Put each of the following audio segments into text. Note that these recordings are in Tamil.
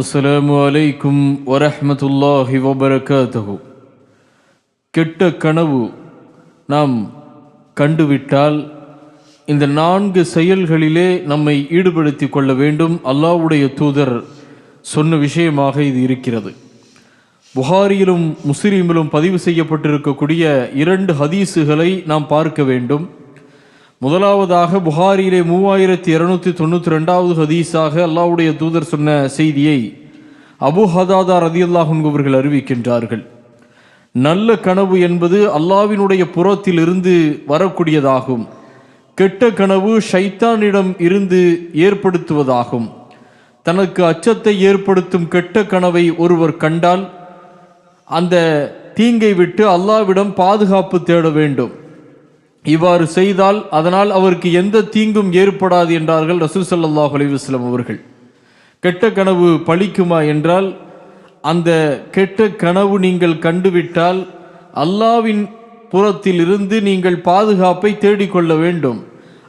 அஸ்ஸலாமு அலைக்கும் வரஹ்மத்துல்லாஹி வபரகாத்தகு கெட்ட கனவு நாம் கண்டுவிட்டால் இந்த நான்கு செயல்களிலே நம்மை ஈடுபடுத்தி கொள்ள வேண்டும். அல்லாஹ்வுடைய தூதர் சொன்ன விஷயமாக இது இருக்கிறது. புகாரியிலும் முஸ்லீமிலும் பதிவு செய்யப்பட்டிருக்கக்கூடிய இரண்டு ஹதீஸுகளை நாம் பார்க்க வேண்டும். முதலாவதாக புகாரியிலே மூவாயிரத்தி இருநூத்தி தொண்ணூற்றி ரெண்டாவது ஹதீஸாக அல்லாவுடைய தூதர் சொன்ன செய்தியை அபு ஹதாதா ரதி அவர்கள் அறிவிக்கின்றார்கள். நல்ல கனவு என்பது அல்லாவினுடைய புறத்தில் இருந்து வரக்கூடியதாகும். கெட்ட கனவு ஷைத்தானிடம் இருந்து ஏற்படுத்துவதாகும். தனக்கு அச்சத்தை ஏற்படுத்தும் கெட்ட கனவை ஒருவர் கண்டால் அந்த தீங்கை விட்டு அல்லாவிடம் பாதுகாப்பு தேட வேண்டும். இவ்வாறு செய்தால் அதனால் அவருக்கு எந்த தீங்கும் ஏற்படாது என்றார்கள் ரசூல் சல்லாஹ் அலைஹி அவர்கள். கெட்ட கனவு பழிக்குமா என்றால் அந்த கெட்ட கனவு நீங்கள் கண்டுவிட்டால் அல்லாவின் புறத்தில் இருந்து நீங்கள் பாதுகாப்பை தேடிக்கொள்ள வேண்டும்.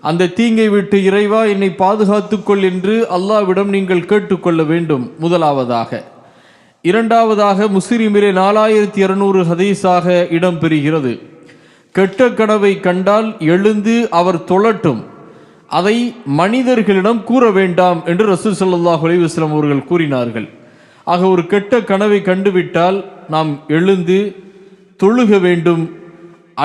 அந்த தீங்கை விட்டு இறைவா என்னை பாதுகாத்துக்கொள் என்று அல்லாவிடம் நீங்கள் கேட்டுக்கொள்ள வேண்டும். முதலாவதாக. இரண்டாவதாக முஸ்லிமிலே நாலாயிரத்தி இருநூறு ஹதீஸாக இடம்பெறுகிறது. கெட்ட கனவை கண்டால் எழுந்து அவர் தொழட்டும். அதை மனிதர்களிடம் கூற வேண்டாம் என்று ரசூல் சல்லாஹ் அலைஹி அவர்கள் கூறினார்கள். ஆக ஒரு கெட்ட கனவை கண்டுவிட்டால் நாம் எழுந்து தொழுக வேண்டும்.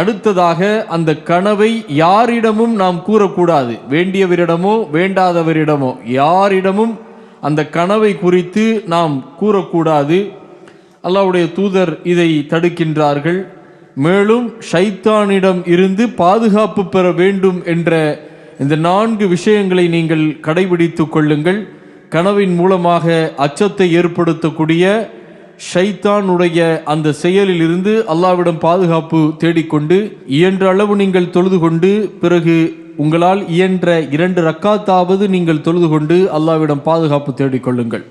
அடுத்ததாக அந்த கனவை யாரிடமும் நாம் கூறக்கூடாது. வேண்டியவரிடமோ வேண்டாதவரிடமோ யாரிடமும் அந்த கனவை குறித்து நாம் கூறக்கூடாது. அல்லாவுடைய தூதர் இதை தடுக்கின்றார்கள். மேலும் ஷைத்தானிடம் இருந்து பாதுகாப்பு பெற வேண்டும் என்ற இந்த நான்கு விஷயங்களை நீங்கள் கடைபிடித்து கொள்ளுங்கள். கனவின் மூலமாக அச்சத்தை ஏற்படுத்தக்கூடிய ஷைத்தானுடைய அந்த செயலில் இருந்து அல்லாவிடம் பாதுகாப்பு தேடிக்கொண்டு இயன்ற அளவு நீங்கள் தொழுது கொண்டு பிறகு உங்களால் இயன்ற இரண்டு ரக்காத்தாவது நீங்கள் தொழுது கொண்டு அல்லாவிடம் பாதுகாப்பு தேடிக்கொள்ளுங்கள்.